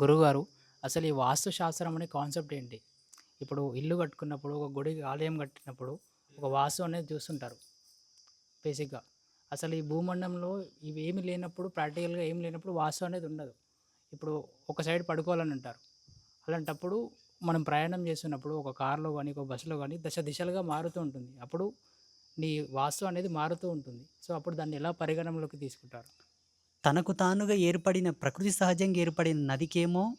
గురువుగారు అసలు ఈ వాస్తుశాస్త్రం అనే కాన్సెప్ట్ ఏంటి? ఇప్పుడు ఇల్లు కట్టుకున్నప్పుడు ఒక గుడి ఆలయం కట్టినప్పుడు ఒక వాస్తు అనేది చూస్తుంటారు బేసిక్గా. అసలు ఈ భూమండంలో ఇవి ఏమి లేనప్పుడు ప్రాక్టికల్గా ఏమి లేనప్పుడు వాస్తు అనేది ఉండదు. ఇప్పుడు ఒక సైడ్ పడుకోవాలని అంటారు. అలాంటప్పుడు మనం ప్రయాణం చేస్తున్నప్పుడు ఒక కార్లో కానీ ఒక బస్సులో కానీ దశ దిశలుగా మారుతూ ఉంటుంది. అప్పుడు నీ వాస్తు అనేది మారుతూ ఉంటుంది. సో అప్పుడు దాన్ని ఎలా పరిగణనలోకి తీసుకుంటారు? తనకు తానుగా ఏర్పడిన ప్రకృతి సహజంగా ఏర్పడిన నదికేమో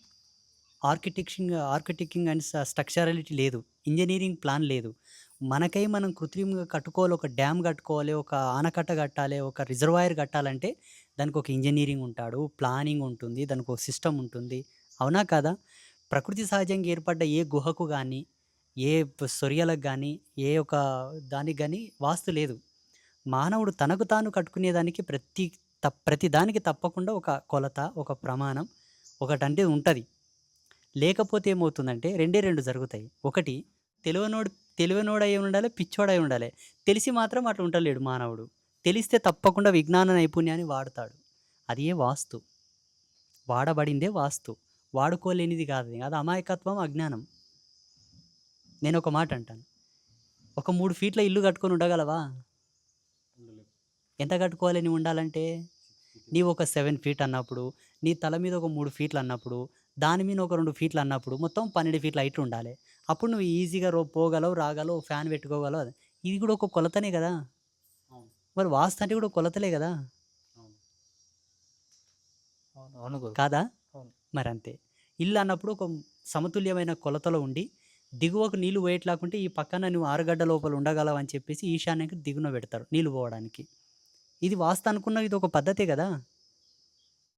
ఆర్కిటెక్చింగ్ ఆర్కిటెక్టింగ్ అండ్ స్ట్రక్చరాలిటీ లేదు. ఇంజనీరింగ్ ప్లాన్ లేదు. మనకై మనం కృత్రిమంగా కట్టుకోవాలి ఒక డ్యామ్ కట్టుకోవాలి ఒక ఆనకట్ట కట్టాలి ఒక రిజర్వాయర్ కట్టాలంటే దానికి ఒక ఇంజనీరింగ్ ఉంటాడు ప్లానింగ్ ఉంటుంది దానికి ఒక సిస్టమ్ ఉంటుంది. అవునా కదా? ప్రకృతి సహజంగా ఏర్పడ్డ ఏ గుహకు కానీ ఏ సొరియలకు కానీ ఏ ఒక దానికి కానీ వాస్తు లేదు. మానవుడు తనకు తాను కట్టుకునేదానికి ప్రతి తప్ ప్రతి దానికి తప్పకుండా ఒక కొలత ఒక ప్రమాణం ఒకటంటే ఉంటుంది. లేకపోతే ఏమవుతుందంటే రెండే రెండు జరుగుతాయి. ఒకటి తెలివనోడు తెలివనోడు ఉండాలి పిచ్చోడై ఉండాలి. తెలిసి మాత్రం అట్లా ఉండలేడు మానవుడు. తెలిస్తే తప్పకుండా విజ్ఞాన నైపుణ్యాన్ని వాడతాడు. అది ఏ వాస్తు. వాడబడిందే వాస్తు. వాడుకోలేనిది కాదు. అది అమాయకత్వం అజ్ఞానం. నేను ఒక మాట అంటాను. ఒక మూడు ఫీట్ల ఇల్లు కట్టుకొని ఉండగలవా? ఎంత కట్టుకోవాలి నువ్వు ఉండాలంటే? నీవు ఒక సెవెన్ ఫీట్ అన్నప్పుడు నీ తల మీద ఒక మూడు ఫీట్లు అన్నప్పుడు దాని మీద ఒక రెండు ఫీట్లు అన్నప్పుడు మొత్తం పన్నెండు ఫీట్ల హైట్ ఉండాలి. అప్పుడు నువ్వు ఈజీగా రో పోగలవు రాగలవు ఫ్యాన్ పెట్టుకోగలవు అది- ఇది కూడా ఒక కొలతనే కదా? మరి వాస్తు అంటే కూడా కొలతలే కదా? కాదా. మరి అంతే ఇల్లు అన్నప్పుడు ఒక సమతుల్యమైన కొలతలో ఉండి దిగువకు నీళ్ళు పోయేట్లాకుంటే ఈ పక్కన నువ్వు ఆరుగడ్డ లోపల ఉండగలవు అని చెప్పేసి ఈశాన్యానికి దిగున పెడతారు నీళ్ళు పోవడానికి. ఇది వాస్తు అనుకున్న ఇది ఒక పద్ధతే కదా?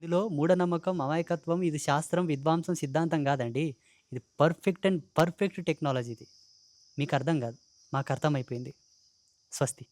ఇందులో మూఢనమ్మకం అమాయకత్వం ఇది శాస్త్రం విద్వాంసం సిద్ధాంతం కాదండి. ఇది పర్ఫెక్ట్ అండ్ పర్ఫెక్ట్ టెక్నాలజీ ఇది. మీకు అర్థం కాదు. మాకు అర్థమైపోయింది. స్వస్తి.